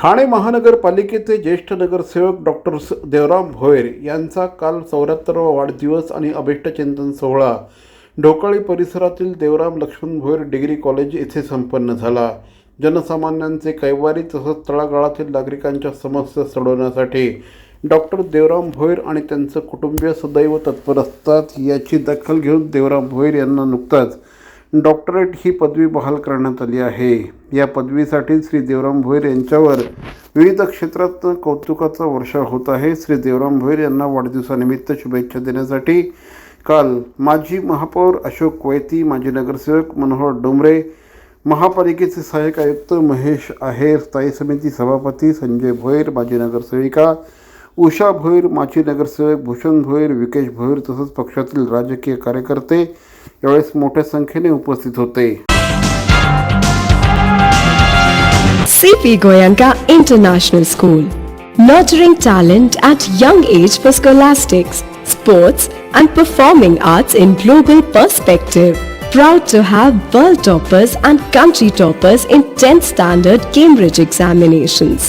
ठाणे महानगरपालिकेचे ज्येष्ठ नगरसेवक डॉक्टर देवराम भोयर यांचा काल चौऱ्याहत्तरावा वाढदिवस आणि अभिष्टचिंतन सोहळा. ढोकाळी परिसरातील देवराम लक्ष्मण भोयर डिग्री कॉलेज येथे संपन्न झाला. जनसामान्यांचे कैवारी तसंच तळागाळातील नागरिकांच्या समस्या सोडवण्यासाठी डॉक्टर देवराम भोयर आणि त्यांचं कुटुंबीय सदैव तत्पर असतात याची दखल घेऊन देवराम भोयर यांना नुकताच डॉक्टरेट ही पदवी बहाल करण्यात आली आहे. या पदवीसाठी श्री देवराम भोईर यांच्यावर विविध क्षेत्रात कौतुकाचा वर्षा होत आहे. श्री देवराम भोईर यांना वाढदिवसानिमित्त शुभेच्छा देण्यासाठी काल माजी महापौर अशोक वैती माजी नगरसेवक मनोहर डोंबरे महापालिकेचे सहाय्यक आयुक्त महेश आहेर स्थायी समिती सभापती संजय भोईर माजी नगरसेविका उषा भोईर माची नगरसेवक भूषण भोईर विकेश भोईर तसंच पक्षातील राजकीय कार्यकर्ते यावेळेस मोठ्या संख्येने उपस्थित होते. C P Goenka international school nurturing talent at young age for scholastics sports and performing arts in global perspective Proud to have world toppers and country toppers in 10th standard Cambridge examinations.